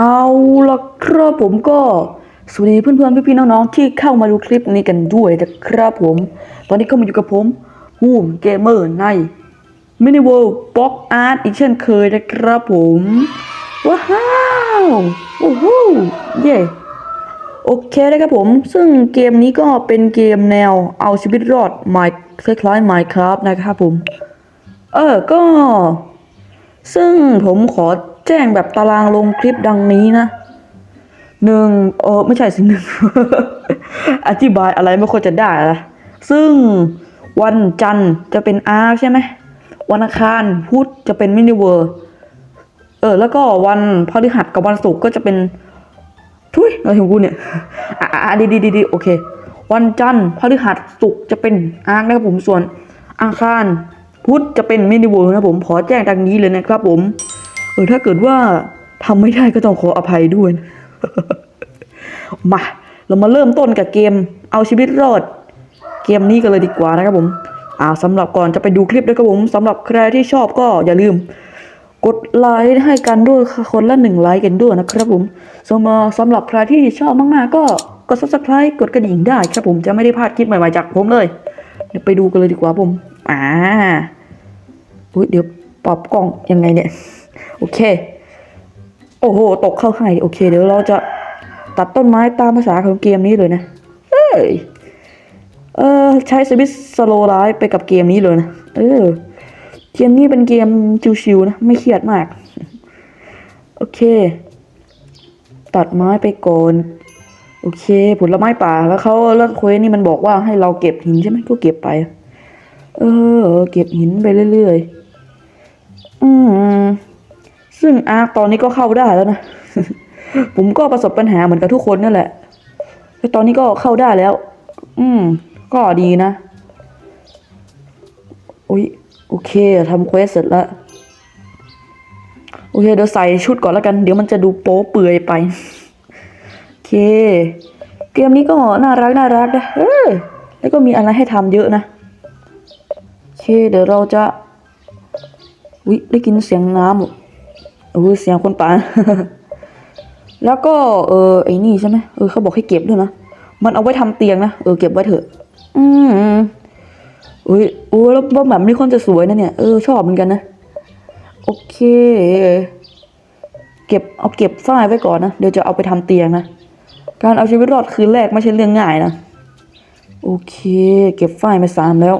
เอาละครับผมก็สวัสดีเพื่อนๆพี่ๆน้องๆที่เข้ามาดูคลิปนี้กันด้วยนะครับผม ตอนนี้ก็มาอยู่กับผมฮูมเกมเมอร์ในมินิเวิลด์บ็อกอาร์ตอีกเช่นเคยนะครับผมว้าวโอ้โหเย่โอเคนะครับผม ซึ่งเกมนี้ก็เป็นเกมแนวเอาชีวิตรอดไมคล้ายๆ Minecraft นะครับผม เออก็ ซึ่งผมขอ แจ้งแบบตารางลงคลิปดังนี้นะหนึ่งเออไม่ใช่สิหนึ่ง อธิบายอะไรไม่ค่อยจะได้ละซึ่งวันจันทร์จะเป็นอาร์ใช่ไหมวันอังคารพุธจะเป็นมินิเวอร์เออ แล้วก็วันพฤหัสกับวันศุกร์ก็จะเป็นทุยอะไรของกูเนี่ย อะอะอะดีดีดีดีโอเค วันจันทร์พฤหัสศุกร์จะเป็นอาร์นะครับผมส่วนอังคารพุธจะเป็นมินิเวิร์นะครับผมขอแจ้งดังนี้เลยนะครับผม เออถ้าเกิดว่าทำไม่ได้ก็ต้องขออภัยด้วย มาเรามาเริ่มต้นกับเกมเอาชีวิตรอด เกมนี้กันเลยดีกว่านะครับผมอ่าสำหรับก่อนจะไปดูคลิปด้วยครับผมสำหรับใครที่ชอบก็อย่าลืม กดไลค์ให้กันด้วยคนละหนึ่งไลค์กันด้วยนะครับผมสำหรับสำหรับใครที่ชอบมากๆ ก็กด subscribe กดกระดิ่งได้ครับผมจะไม่ได้พลาดคลิปใหม่ๆจากผมเลยเดี๋ยวไปดูกันเลยดีกว่าผมอ่าอุ๊ยเดี๋ยวปรับกล้องยังไงเนี่ย โอเค โอ้โห ตกเข้าให้โอเค เดี๋ยวเราจะตัดต้นไม้ตามภาษาของเกมนี้เลยนะเฮ้ย เออใช้สวิตสโลไลฟ์ไปกับเกมนี้เลยนะ เออ เกมนี้เป็นเกมชิวๆนะ ไม่เครียดมาก โอเค ตัดไม้ไปก่อนโอเค ผลไม้ป่าแล้วเขาแล้วเควสนี่มันบอกว่าให้เราเก็บหินใช่ไหมก็เก็บไป เออ เก็บหินไปเรื่อยๆ อืม ซึ่งอาร์ตอนนี้ก็เข้าได้แล้วนะ ผมก็ประสบปัญหาเหมือนกับทุกคนนั่นแหละแต่ตอนนี้ก็เข้าได้แล้ว อืม ก็ดีนะ อุ้ยโอเคทำเควสเสร็จแล้ว โอเค เดี๋ยวใส่ชุดก่อนแล้วกัน เดี๋ยวมันจะดูโป๊เปื่อยไป โอเค เกมนี้ก็น่ารักน่ารักนะเออแล้วก็มีอะไรให้ทำเยอะนะ โอเค เดี๋ยวเราจะวิได้กินเสียงน้ำ โอ้ยเสียงคนป่า แล้วก็เออไอ้นี่ใช่ไหมเออเขาบอกให้เก็บด้วยนะ มันเอาไว้ทำเตียงนะ เออเก็บไว้เถอะ อืมอุ้ยโอ้แล้วว่าแบบนี้คนจะสวยนะเนี่ย เออชอบเหมือนกันนะ โอเค เก็บเอาเก็บฝ้ายไว้ก่อนนะ เดี๋ยวจะเอาไปทำเตียงนะ การเอาชีวิตรอดคืนแรกไม่ใช่เรื่องง่ายนะ โอเค เก็บฝ้ายไปสามแล้ว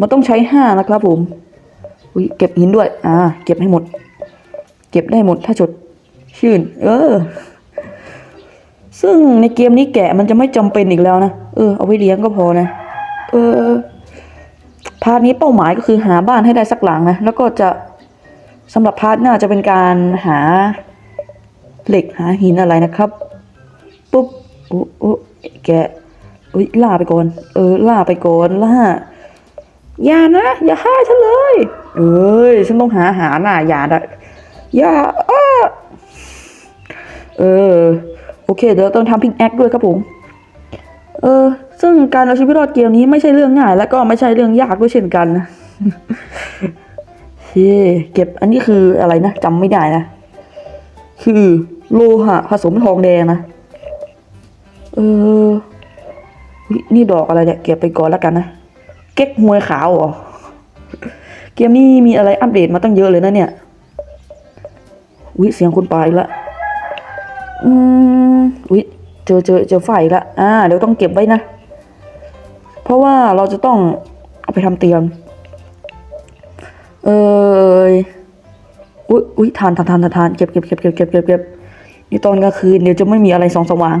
มันต้องใช้ห้านะครับผม อุ้ยเก็บหินด้วย อ่า เก็บให้หมด เก็บได้หมดถ้าจดชื่น เออ ซึ่งในเกมนี้แกะมันจะไม่จำเป็นอีกแล้วนะ เออ เอาไว้เลี้ยงก็พอนะ เออ พาร์ทนี้เป้าหมายก็คือหาบ้านให้ได้สักหลังนะ แล้วก็จะสำหรับพาร์ทหน้าจะเป็นการหาเหล็กหาหินอะไรนะครับ ปุ๊บโอ้โอ้แกะอุ้ยล่าไปก่อน เออ ล่าไปก่อน ล่า อย่านะ อย่าฆ่าฉันเลย เอ้ย ฉันต้องหาอาหน่ะอย่าดะ อย่าอเออ โอเค เดี๋ยวต้องทำพิกแอคด้วยครับผม เออ ซึ่งการเอาชีวิตรอดเกมนี้ไม่ใช่เรื่องง่าย และก็ไม่ใช่เรื่องยากด้วยเช่นกันนะเฮ้เก็บอันนี้คืออะไรนะจำไม่ได้นะ คือโลหะผสมทองแดงนะ เออ นี่ดอกอะไรเนี่ย เก็บไปก่อนแล้วกันนะ เก๊กฮวยขาวเหรอ เกมนี้มีอะไรอัปเดตมาตั้งเยอะเลยนะเนี่ย วิเสียงคนปลาอีกแล้วอืมวิเจอเจอเจอไฟล้วอ่าเดี๋ยวต้องเก็บไว้นะ เพราะว่าเราจะต้องเอาไปทำเตียง เอออุ้ยอุ้ยทานทานทานทานเก็บเก็บเก็บเก็บเก็บเก็บเก็บนี่ตอนกลางคืนเดี๋ยวจะไม่มีอะไรสองสว่าง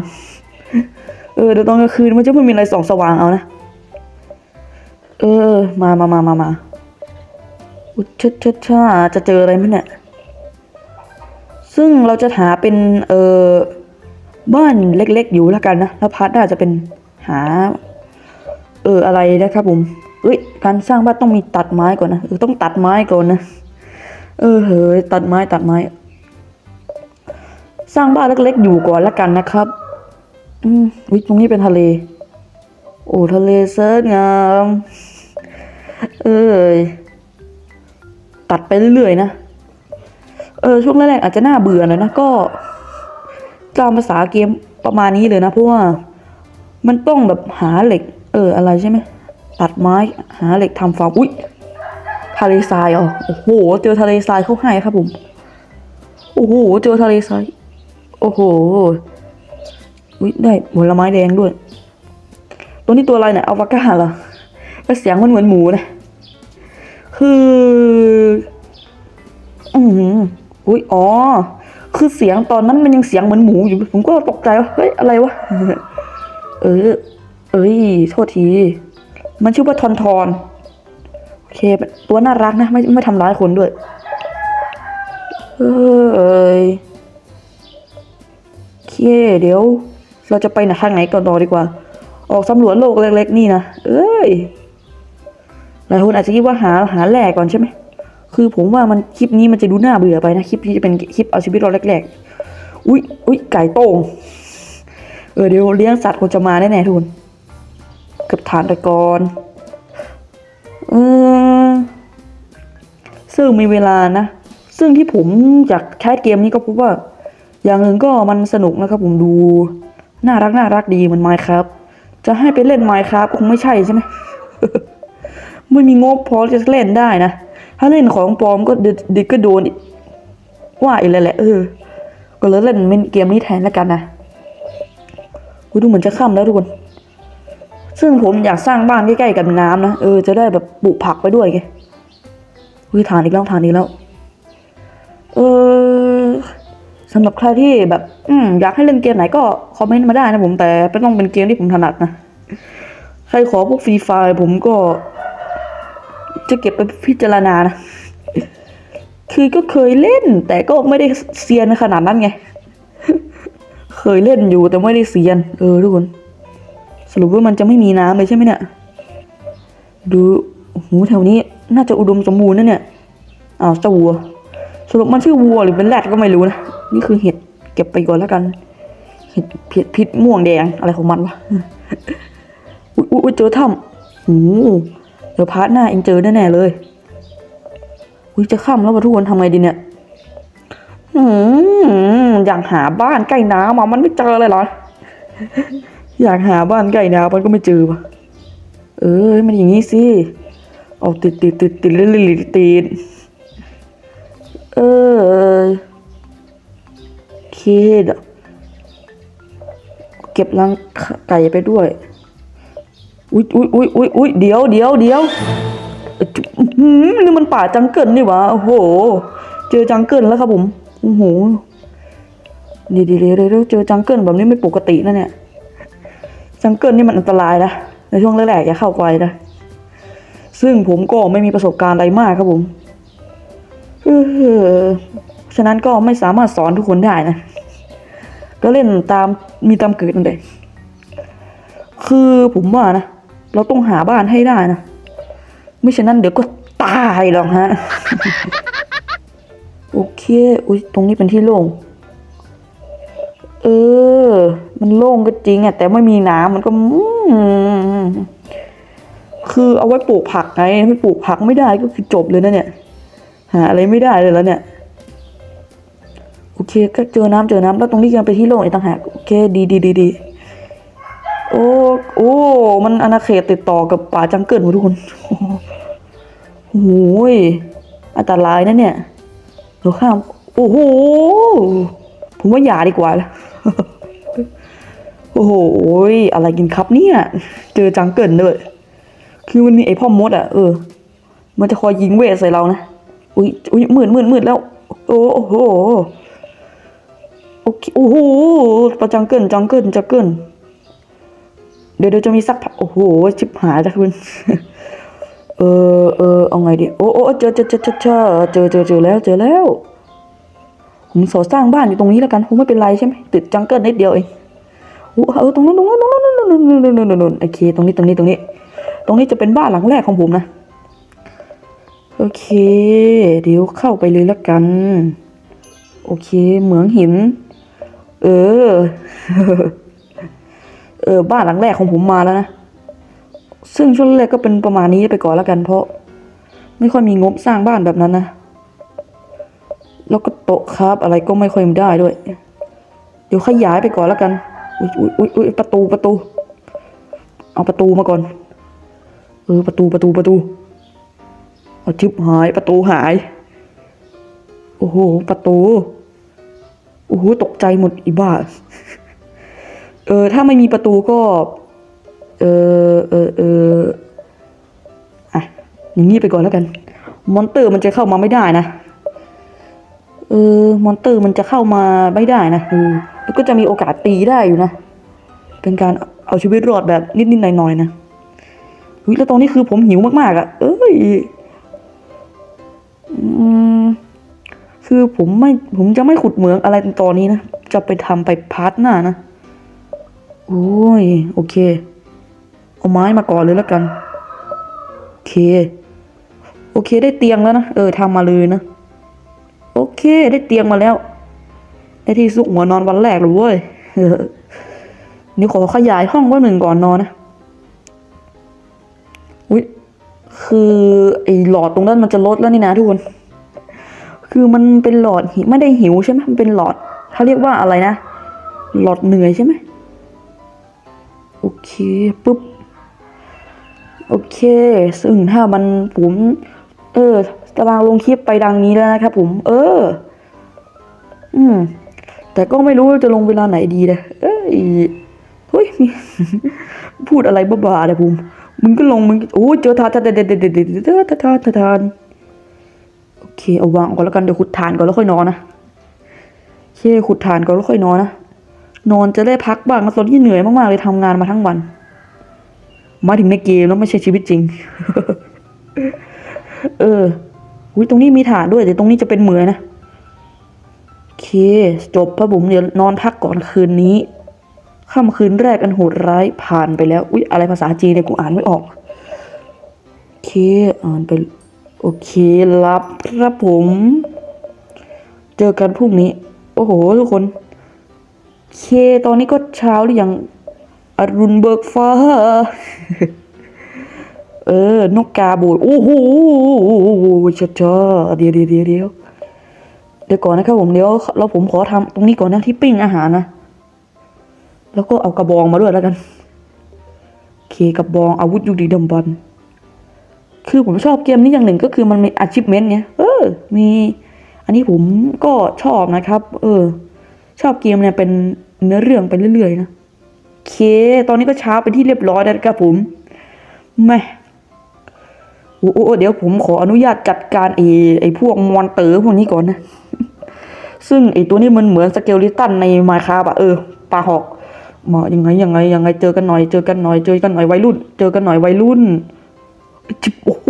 เออเดี๋ยวตอนกลางคืนมันจะไม่มีอะไรสองสว่างเอานะ เออ มามามามามาอุยชัดชัดชาจะเจออะไรไหมเนี่ย ซึ่งเราจะหาเป็นเออบ้านเล็กๆอยู่แล้วกันนะแล้วพาร์ทน้าจะเป็นหา เอออะไรนะครับผมเอ้ยการสร้างบ้านต้องมีตัดไม้ก่อนนะเออต้องตัดไม้ก่อนนะเออเฮ้ยตัดไม้ตัดไม้ สร้างบ้านเล็กๆอยู่ก่อนแล้วกันนะครับ อืมอุ้ยตรงนี้เป็นทะเล โอ้ทะเลเซิร์งามเอ้ยตัดไปเรื่อยๆนะ เออช่วงแรกๆอาจจะน่าเบื่อหน่อยนะก็ตามภาษาเกมประมาณนี้เลยนะเพราะว่ามันต้องแบบหาเหล็ก เอออะไรใช่ไหมตัดไม้หาเหล็กทำฟาร์มอุ้ยทะเลทรายอ๋อโอ้โห เจอทะเลทรายเข้าให้ครับผม โอ้โห เจอทะเลทราย โอ้โหอุ้ยได้ผลไม้แดงด้วย ตัวนี้ตัวอะไรเนี่ยอัลปากาเหรอแต่เสียงมันเหมือนหมูนะ คือ อือหื อุ้ยอ๋อ คือเสียงตอนนั้นมันยังเสียงเหมือนหมูอยู่ ผมก็ตกใจว่า เฮ้ย อะไรวะ เออ เอ้ย โทษที มันชื่อว่าทอนทอน โอเค ตัวน่ารักนะ ไม่ไม่ทำร้ายคนด้วย เอ้ยโอเค เดี๋ยว เราจะไปไหนทางไหนก่อนต่อดีกว่า ออกสำรวจโลกเล็กๆนี่นะ เอ้ย หลายคนอาจจะคิดว่าหาหาแหลกก่อนใช่ไหม คือผมว่ามันคลิปนี้มันจะดูน่าเบื่อไปนะคลิปนี้จะเป็นคลิปเอาชีวิตเราแรกๆ อุ้ยอุ้ยไก่โต้งเออเดี๋ยวเลี้ยงสัตว์คงจะมาแน่ๆทุนเกับฐานตะกอนเออซึ่งมีเวลานะ ซึ่งที่ผมอยากใช้เกมนี้ก็พราะว่า อย่างหนึ่งก็มันสนุกนะครับผมดูน่ารักน่ารักดีมันไมค์ครับ จะให้ไปเล่นไมค์ครับคงไม่ใช่ใช่ไหมไม่มีงบพอจะเล่นได้นะ ถ้าเล่นของปลอมก็เดยวก็โดนว่าอีกเลยแหละเออ ก็เลยเล่นเกมนี้แทนแล้วกันนะอุ๊ยดูเหมือนจะค่ำแล้วทุกคน ซึ่งผมอยากสร้างบ้านใกล้ๆกับน้ำนะ เออ จะได้แบบปลูกผักไปด้วยไงอุ้ยฐานอีกแล้วฐานอีกแล้ว เออสำหรับใครที่แบบ อืมอยากให้เล่นเกมไหนก็คอมเมนต์มาได้นะผมแต่ไม่ต้องเป็นเกมที่ผมถนัดนะ ใครขอพวกฟรีไฟล์ผมก็ จะเก็บไปพิจารณานะ คือก็เคยเล่น แต่ก็ไม่ได้เซียนขนาดนั้นไง เคยเล่นอยู่แต่ไม่ได้เซียน เออทุกคน สรุปว่ามันจะไม่มีน้ำเลยใช่ไหมเนี่ย ดูโอ้โหแถวนี้ น่าจะอุดมสมบูรณ์นะเนี่ย อ้าวเจ้าวัว สรุปมันชื่อวัวหรือเป็นแรดก็ไม่รู้นะ นี่คือเห็ดเก็บไปก่อนแล้วกัน เห็ดเผิดพิษม่วงแดงอะไรของมันวะ อุ๊ยเจอถ้ำโอ้โห ดี๋ยวพาร์ทหน้าเองเจอแน่ๆเลยอุ้ยจะค่ำแล้วทุกคนทำไงดีเนี่ยอืมอยากหาบ้านใกล้น้ำมันไม่เจอเลยเหรอ อยากหาบ้านใกล้น้ำมันก็ไม่เจอวะเออมันอย่างนี้สิเอาติดติดติดติดติดติดติดเออคเดี๋ยวเก็บรังไก่ไปด้วย อุ้ยอุ้ยอุ้ยอุ้ยอุ้ยเดี๋ยวเดี๋ยวเดี๋ยวหือนี่มันป่าจังเกิลนี่หวะโอ้โห เจอจังเกิลแล้วครับผมโอ้โหดีดีเดี๋ยเดี๋ยเจอจังเกิลแบบนี้ไม่ปกตินะเนี่ยจังเกิลนี่มันอันตรายนะในช่วงแรกๆอย่าเข้าไปนะซึ่งผมก็ไม่มีประสบการณ์อะไรมากครับผมเออฉะนั้นก็ไม่สามารถสอนทุกคนได้นะ ก็เล่นตามมีตามเกิดนั่นเองคือผมว่านะ เราต้องหาบ้านให้ได้นะ ไม่ฉะนั้นเดี๋ยวก็ตายหรอกฮะ โอเค อุ้ยตรงนี้เป็นที่โล่ง เออ มันโล่งก็จริงอะแต่ไม่มีน้ำมันก็ คือเอาไว้ปลูกผักไงไม่ปลูกผักไม่ได้ก็คือจบเลยนะเนี่ย หาอะไรไม่ได้เลยแล้วเนี่ยโอเค ก็เจอน้ำเจอน้ำแล้วตรงนี้ยังไปนที่โล่งอีกต่างหากโอเค ดีดีดีดี โอ้โอ้มันอาณาเขตติดต่อกับป่าจังเกิลหมดทุกคนโอ้โหยอันตรายนะเนี่ยเราข้ามโอ้โหผมว่าอย่าดีกว่าละโอ้โหอะไรกินครับเนี่ย เจอจังเกิลด้วยคือมันมีไอพ่อมดอะเออ มันจะคอยยิงเวทใส่เรานะอุ้ยอุ้ยมืดมืดมืดแล้ว โอ้โหโอเคโอ้โหประจังเกิลจังเกิลจังเกิล เดี๋ยวเดี๋ยวจะมีสักพักโอ้โหชิบหายจ้ะคุณเออเออเอาไงดีโอ้โอ้เจอเจอเจอเจอเจอเจอเจอเจอแล้วเจอแล้วผมสอสร้างบ้านอยู่ตรงนี้แล้วกันคงไม่เป็นไรใช่ไหมติดจังเกิลนิดเดียวเองโอ้เออตรงนู้นตรงนู้นตรงนู้นตรงนู้นตรงนู้นตรงนู้นโอเคตรงนี้ตรงนี้ตรงนี้ ตรงนี้จะเป็นบ้านหลังแรกของผมนะโอเค เดี๋ยวเข้าไปเลยแล้วกัน โอเคเหมืองหิน เออ ออบ้านหลังแรกของผมมาแล้วนะ ซึ่งช่วงแรกก็เป็นประมาณนี้ไปก่อนแล้วกัน เพราะ ไม่ค่อยมีงบสร้างบ้านแบบนั้นนะ แล้วก็โต๊ะครับอะไรก็ไม่ค่อยได้ด้วย เดี๋ยวขยายไปก่อนแล้วกัน อุ้ยอุ้ยอุ้ยประตูประตู เอาประตูมาก่อน เออประตูประตูประตู เอาชิบหายประตูหาย โอ้โหประตู โอ้โหตกใจหมดอีบ้า เออถ้าไม่มีประตูก็ เออเออเอออะอย่างนี้ไปก่อนแล้วกัน มอนเตอร์มันจะเข้ามาไม่ได้นะเออมอนเตอร์มันจะเข้ามาไม่ได้นะเออแล้วก็จะมีโอกาสตีได้อยู่นะ เป็นการเอาชีวิตรอดแบบนิดๆหน่อยๆนะเฮ้ยแล้วตอนนี้คือผมหิวมากๆอะ่ะ เอ้ยอืมคือผมไม่ผมจะไม่ขุดเหมืองอะไรตอนนี้นะ จะไปทำไปพาร์ทหน้านะ โอ้ย โอเค เอาไม้มาก่อนเลยแล้วกัน โอเค โอเคได้เตียงแล้วนะ เออทำมาเลยนะ โอเคได้เตียงมาแล้ว ได้ที่ซุกหัวนอนวันแรกเลยเว้ยนี่ขอขยายห้องไว่าหนึ่งก่อนนอนนะอุ้ยคือไอ้หลอดตรงนั้นมันจะลดแล้วนี่นะทุกคน คือมันเป็นหลอดหิไม่ได้หิวใช่ไหมมันเป็นหลอดเขาเรียกว่าอะไรนะ หลอดเหนื่อยใช่ไหม โอเคปุ๊บ โอเค ซึ่งถ้ามันผม เออตารางลงคลิปไปดังนี้แล้วนะครับผม เออ อืม แต่ก็ไม่รู้จะลงเวลาไหนดีเลยเอ้ยเฮ้ยพูดอะไรบ้าๆเลยผมมึงก็ลงมึงโอ้เจอทานทานเด็ดเด็ดเด็ดเด็ดเด็ดเด็ดทานทานทานโอเคเอาวางก่อนแล้วกันเดี๋ยวขุดฐานก่อนแล้วค่อยนอนนะโอเคขุดฐานก่อนแล้วค่อยนอนนะ นอนจะได้พักบ้างตอนที่เหนื่อยมากๆเลยทำงานมาทั้งวัน มาถึงในเกมแล้วไม่ใช่ชีวิตจริง เอออุ้ยตรงนี้มีฐานด้วยแต่ตรงนี้จะเป็นเหมือยนะโอเค จบพระบุ๋มเดี๋ยวนอนพักก่อนคืนนี้ค่ำคืนแรกอันโหดร้ายผ่านไปแล้ว อุ๊ย อะไรภาษาจีนเนี่ยกูอ่านไม่ออก โอเค อ่านไป โอเค รับครับผม เจอกันพรุ่งนี้ โอ้โห ทุกคน เค ตอนนี้ก็เช้าหรือยังอรุณเบิกฟ้า เออ นกกาโบยโอ้โหช้าช้าๆเดี๋ยวเดี๋ยวเดี๋ยวเดี๋ยวเดี๋ยวก่อนนะครับผมเดี๋ยวเราผมขอทำตรงนี้ก่อนนะที่ปิ้งอาหารนะ แล้วก็เอากระบองมาด้วยแล้วกันเคกระบองอาวุธยุคดีดำบรรพ์คือผมชอบเกมนี้อย่างหนึ่งก็คือมันมี achievement เนี่ยเออ มี อันนี้ผมก็ชอบนะครับ เออ ชอบเกมเนี่ยเป็นเนื้อเรื่องไปเรื่อยๆนะโอเค ตอนนี้ก็เช้าเป็นที่เรียบร้อยแล้วครับผมแม่โอ้โอ้เดี๋ยวผมขออนุญาตจัดการไอ้ไอ้พวกมอนเตอร์พวกนี้ก่อนนะ ซึ่งไอ้ตัวนี้มันเหมือนสเกลลิตันในมาคาบะเออปลาหอกมายังไงยังไงยังไงเจอกันหน่อยเจอกันหน่อยเจอกันหน่อยวัยรุ่น เจอกันหน่อยวัยรุ่นโอ้โห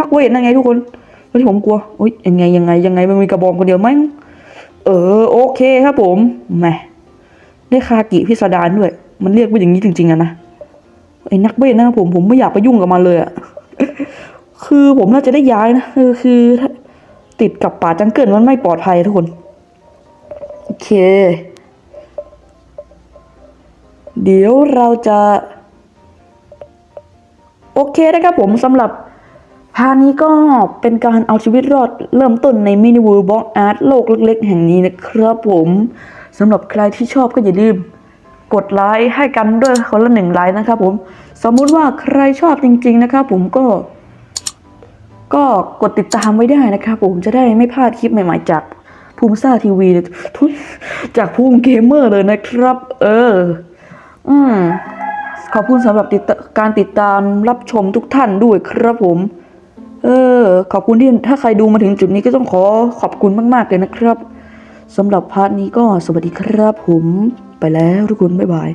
นักเวทนั่นไงทุกคนเฮ้ยผมกลัวโอ้ยยังไงยังไงยังไงมันมีกระบองคนเดียวมั้ง เออโอเคครับผมแหมได้คากิพิสดารด้วย มันเรียกว่าอย่างนี้จริงๆอะนะไอ้นักเวทนะครับผมผมไม่อยากไปยุ่งกับมันเลยอะคือผมน่าจะได้ย้ายนะคือคือติดกับป่าจังเกิลมันไม่ปลอดภัยทุกคน โอเค เดี๋ยวเราจะ โอเคนะครับผมสำหรับ พานี้ก็เป็นการเอาชีวิตรอดเริ่มต้นในมินิวูบ็อกอาร์ตโลกเล็กๆ แห่งนี้นะครับผมสำหรับใครที่ชอบก็อย่าลืมกดไลค์ให้กันด้วยคนละหนึ่งไลค์นะครับผมสมมุติว่าใครชอบจริง ๆ นะครับผมก็ ก็กดติดตามไว้ได้นะครับผมจะได้ไม่พลาดคลิปใหม่ๆจากภูมิซ่าทีวีทุยจากภูมิเกมเมอร์เลยนะครับ เออ อืมขอบคุณสำหรับการติดตามรับชมทุกท่านด้วยครับผม เออ ขอบคุณที่ถ้าใครดูมาถึงจุดนี้ก็ต้องขอขอบคุณมาก ๆ เลยนะครับสำหรับพาร์ทนี้ก็สวัสดีครับผม ไปแล้วทุกคน บ๊ายบาย